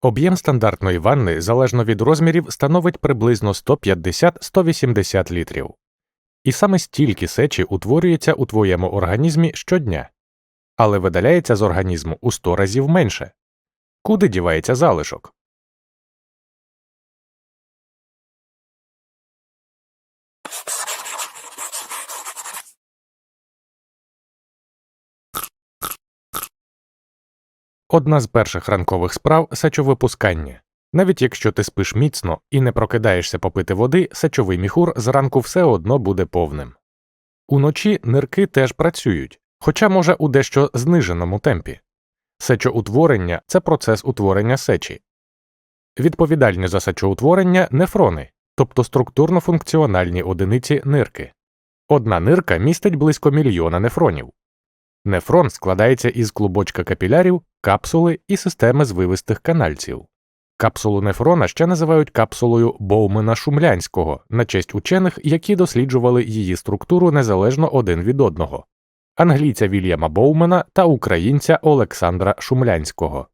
Об'єм стандартної ванни залежно від розмірів становить приблизно 150-180 літрів. І саме стільки сечі утворюється у твоєму організмі щодня, але видаляється з організму у 100 разів менше. Куди дівається залишок? Одна з перших ранкових справ сечовипускання. Навіть якщо ти спиш міцно і не прокидаєшся попити води, сечовий міхур зранку все одно буде повним. Уночі нирки теж працюють, хоча може у дещо зниженому темпі. Сечоутворення це процес утворення сечі. Відповідальні за сечоутворення нефрони, тобто структурно функціональні одиниці нирки. Одна нирка містить близько мільйона нефронів. Нефрон складається із клубочка капілярів, капсули і системи звивистих канальців. Капсулу нефрона ще називають капсулою Боумена Шумлянського на честь учених, які досліджували її структуру незалежно один від одного англійця Вільяма Боумена та українця Олександра Шумлянського.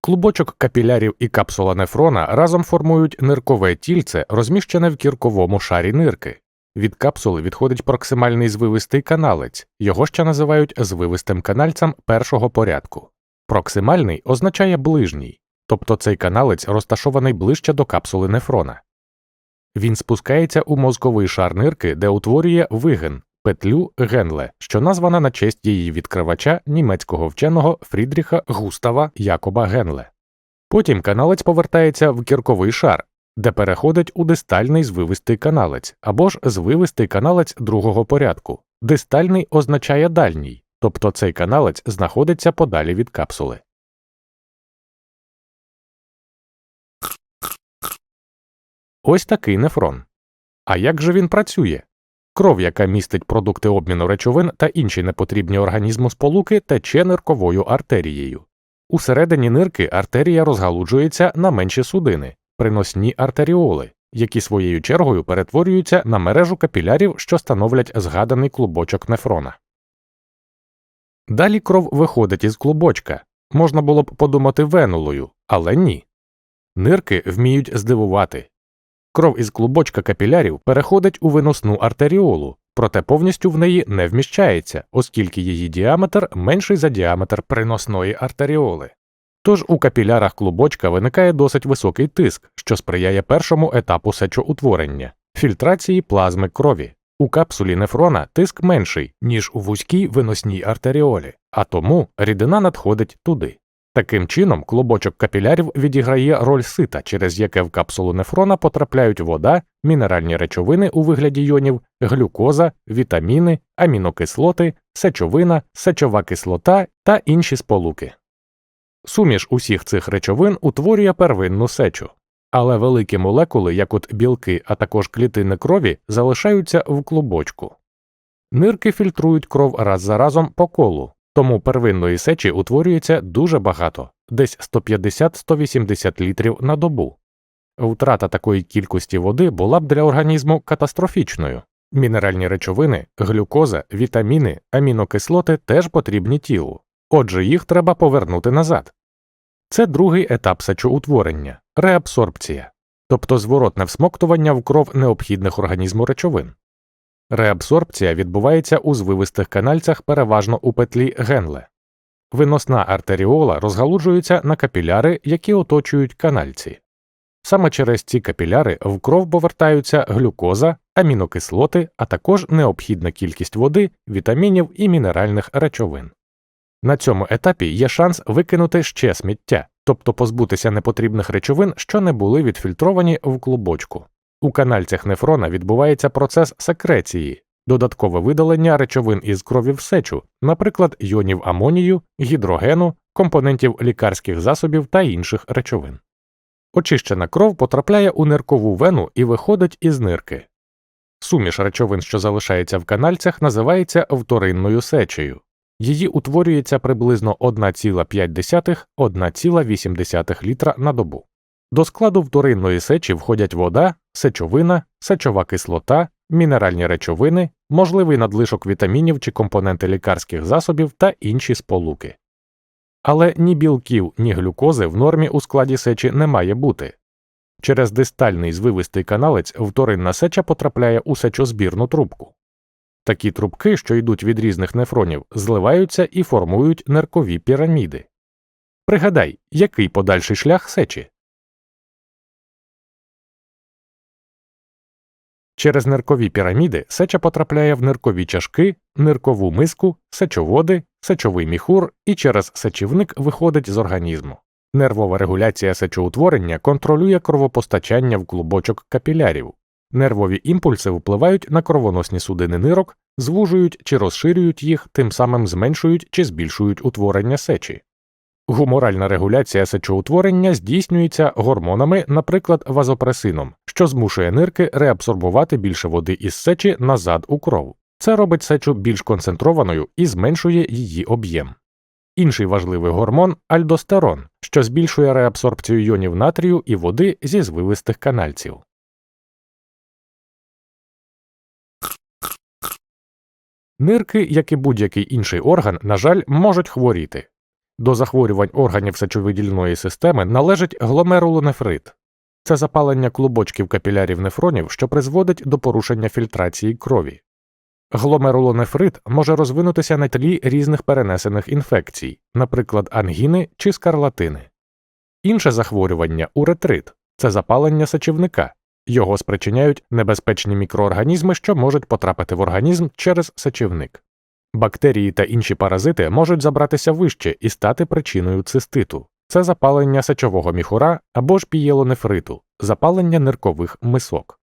Клубочок капілярів і капсула нефрона разом формують ниркове тільце, розміщене в кірковому шарі нирки. Від капсули відходить проксимальний звивистий каналець, його ще називають звивистим канальцем першого порядку. Проксимальний означає ближній, тобто цей каналець розташований ближче до капсули нефрона. Він спускається у мозковий шар нирки, де утворює вигин, петлю Генле, що названа на честь її відкривача німецького вченого Фрідріха Густава Якоба Генле. Потім каналець повертається в кірковий шар, де переходить у дистальний звивистий каналець або ж звивистий каналець другого порядку. Дистальний означає дальній, тобто цей каналець знаходиться подалі від капсули. Ось такий нефрон. А як же він працює? Кров, яка містить продукти обміну речовин та інші непотрібні організму сполуки, тече нирковою артерією. Усередині нирки артерія розгалуджується на менші судини, приносні артеріоли, які своєю чергою перетворюються на мережу капілярів, що становлять згаданий клубочок нефрона. Далі кров виходить із клубочка. Можна було б подумати венулою, але ні. Нирки вміють здивувати. Кров із клубочка капілярів переходить у виносну артеріолу, проте повністю в неї не вміщається, оскільки її діаметр менший за діаметр приносної артеріоли. Тож у капілярах клубочка виникає досить високий тиск, що сприяє першому етапу сечоутворення фільтрації плазми крові. У капсулі нефрона тиск менший, ніж у вузькій виносній артеріолі, а тому рідина надходить туди. Таким чином, клубочок капілярів відіграє роль сита, через яке в капсулу нефрона потрапляють вода, мінеральні речовини у вигляді йонів, глюкоза, вітаміни, амінокислоти, сечовина, сечова кислота та інші сполуки. Суміш усіх цих речовин утворює первинну сечу, але великі молекули, як от білки, а також клітини крові, залишаються в клубочку. Нирки фільтрують кров раз за разом по колу, тому первинної сечі утворюється дуже багато, десь 150-180 літрів на добу. Втрата такої кількості води була б для організму катастрофічною. Мінеральні речовини, глюкоза, вітаміни, амінокислоти теж потрібні тілу, отже, їх треба повернути назад. Це другий етап сечоутворення реабсорбція, тобто зворотне всмоктування в кров необхідних організму речовин. Реабсорбція відбувається у звивистих канальцях переважно у петлі Генле. Виносна артеріола розгалуджується на капіляри, які оточують канальці. Саме через ці капіляри в кров повертаються глюкоза, амінокислоти, а також необхідна кількість води, вітамінів і мінеральних речовин. На цьому етапі є шанс викинути ще сміття, тобто позбутися непотрібних речовин, що не були відфільтровані в клубочку. У канальцях нефрона відбувається процес секреції, додаткове видалення речовин із крові в сечу, наприклад, йонів амонію, гідрогену, компонентів лікарських засобів та інших речовин. Очищена кров потрапляє у ниркову вену і виходить із нирки. Суміш речовин, що залишається в канальцях, називається вторинною сечею. Її утворюється приблизно 1,5-1,8 літра на добу. До складу вторинної сечі входять вода, сечовина, сечова кислота, мінеральні речовини, можливий надлишок вітамінів чи компоненти лікарських засобів та інші сполуки. Але ні білків, ні глюкози в нормі у складі сечі не має бути. Через дистальний звивистий каналець вторинна сеча потрапляє у сечозбірну трубку. Такі трубки, що йдуть від різних нефронів, зливаються і формують неркові піраміди. Пригадай, який подальший шлях сечі? Через ниркові піраміди сеча потрапляє в ниркові чашки, ниркову миску, сечоводи, сечовий міхур і через сечівник виходить з організму. Нервова регуляція сечоутворення контролює кровопостачання в клубочок капілярів. Нервові імпульси впливають на кровоносні судини нирок, звужують чи розширюють їх, тим самим зменшують чи збільшують утворення сечі. Гуморальна регуляція сечоутворення здійснюється гормонами, наприклад, вазопресином, що змушує нирки реабсорбувати більше води із сечі назад у кров. Це робить сечу більш концентрованою і зменшує її об'єм. Інший важливий гормон альдостерон, що збільшує реабсорбцію йонів натрію і води зі звивистих канальців. Нирки, як і будь-який інший орган, на жаль, можуть хворіти. До захворювань органів сечовидільної системи належить гломерулонефрит. Це запалення клубочків капілярів нефронів, що призводить до порушення фільтрації крові. Гломерулонефрит може розвинутися на тлі різних перенесених інфекцій, наприклад, ангіни чи скарлатини. Інше захворювання уретрит це запалення сечівника. Його спричиняють небезпечні мікроорганізми, що можуть потрапити в організм через сечівник. Бактерії та інші паразити можуть забратися вище і стати причиною циститу. Це запалення сечового міхура або ж пієлонефриту, запалення ниркових мисок.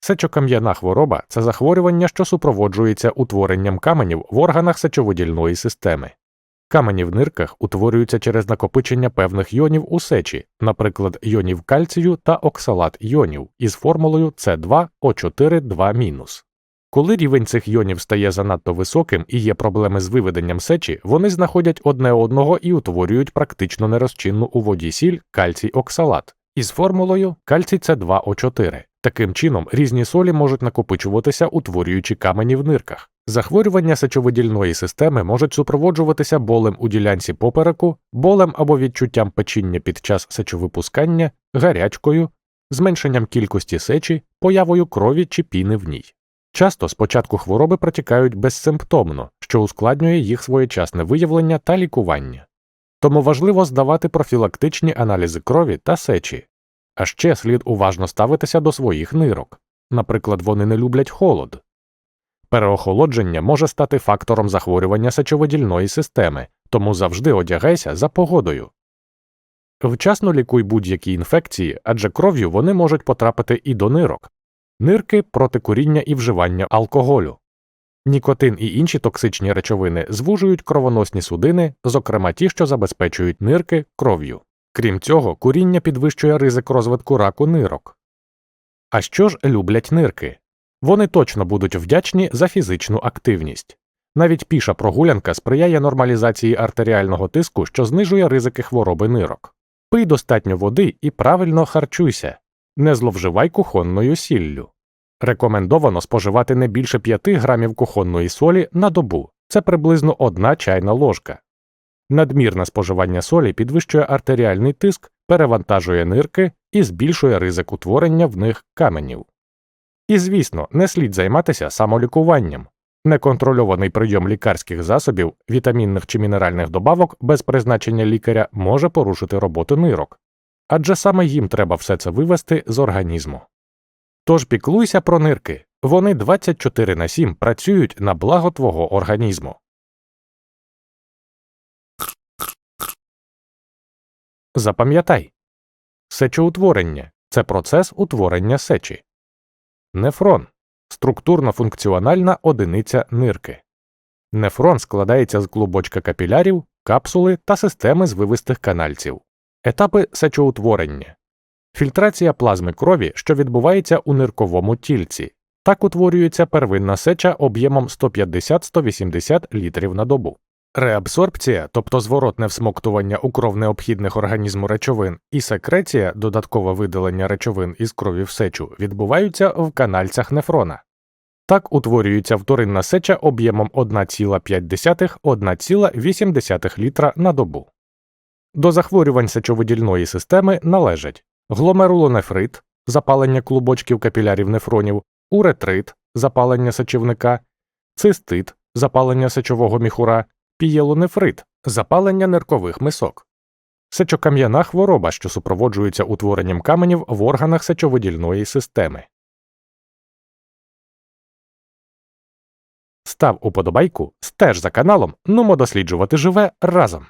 Сечокам'яна хвороба це захворювання, що супроводжується утворенням каменів в органах сечовидільної системи. Камені в нирках утворюються через накопичення певних йонів у сечі, наприклад, йонів кальцію та оксалат йонів із формулою С2О4 2 Коли рівень цих йонів стає занадто високим і є проблеми з виведенням сечі, вони знаходять одне одного і утворюють практично нерозчинну у воді сіль кальцій оксалат із формулою кальцій С2О4. Таким чином, різні солі можуть накопичуватися, утворюючи камені в нирках. Захворювання сечовидільної системи можуть супроводжуватися болем у ділянці попереку, болем або відчуттям печіння під час сечовипускання, гарячкою, зменшенням кількості сечі, появою крові чи піни в ній. Часто спочатку хвороби протікають безсимптомно, що ускладнює їх своєчасне виявлення та лікування. Тому важливо здавати профілактичні аналізи крові та сечі, а ще слід уважно ставитися до своїх нирок. Наприклад, вони не люблять холод. Переохолодження може стати фактором захворювання сечовидільної системи, тому завжди одягайся за погодою. Вчасно лікуй будь-які інфекції, адже кров'ю вони можуть потрапити і до нирок, нирки проти куріння і вживання алкоголю. Нікотин і інші токсичні речовини звужують кровоносні судини, зокрема ті, що забезпечують нирки кров'ю. Крім цього, куріння підвищує ризик розвитку раку нирок. А що ж люблять нирки? Вони точно будуть вдячні за фізичну активність. Навіть піша прогулянка сприяє нормалізації артеріального тиску, що знижує ризики хвороби нирок. Пий достатньо води і правильно харчуйся, не зловживай кухонною сіллю. Рекомендовано споживати не більше 5 грамів кухонної солі на добу, це приблизно одна чайна ложка. Надмірне споживання солі підвищує артеріальний тиск, перевантажує нирки і збільшує ризик утворення в них каменів. І, звісно, не слід займатися самолікуванням. Неконтрольований прийом лікарських засобів, вітамінних чи мінеральних добавок без призначення лікаря може порушити роботу нирок, адже саме їм треба все це вивести з організму. Тож піклуйся про нирки, вони 24 на 7 працюють на благо твого організму. Запам'ятай сечоутворення це процес утворення сечі. Нефрон структурно функціональна одиниця нирки. Нефрон складається з клубочка капілярів, капсули та системи звивистих канальців. Етапи сечоутворення фільтрація плазми крові, що відбувається у нирковому тільці. Так утворюється первинна сеча об'ємом 150-180 літрів на добу. Реабсорбція, тобто зворотне всмоктування у кров необхідних організму речовин, і секреція, додаткове видалення речовин із крові в сечу, відбуваються в канальцях нефрона. Так утворюється вторинна сеча об'ємом 1,5-1,8 літра на добу. До захворювань сечовидільної системи належать гломерулонефрит, запалення клубочків капілярів нефронів, уретрит, запалення сечівника, цистит, запалення сечового міхура, пієлонефрит, запалення ниркових мисок. Сечокам'яна хвороба, що супроводжується утворенням каменів в органах сечовидільної системи. Став уподобайку, стеж за каналом, нумо досліджувати живе разом.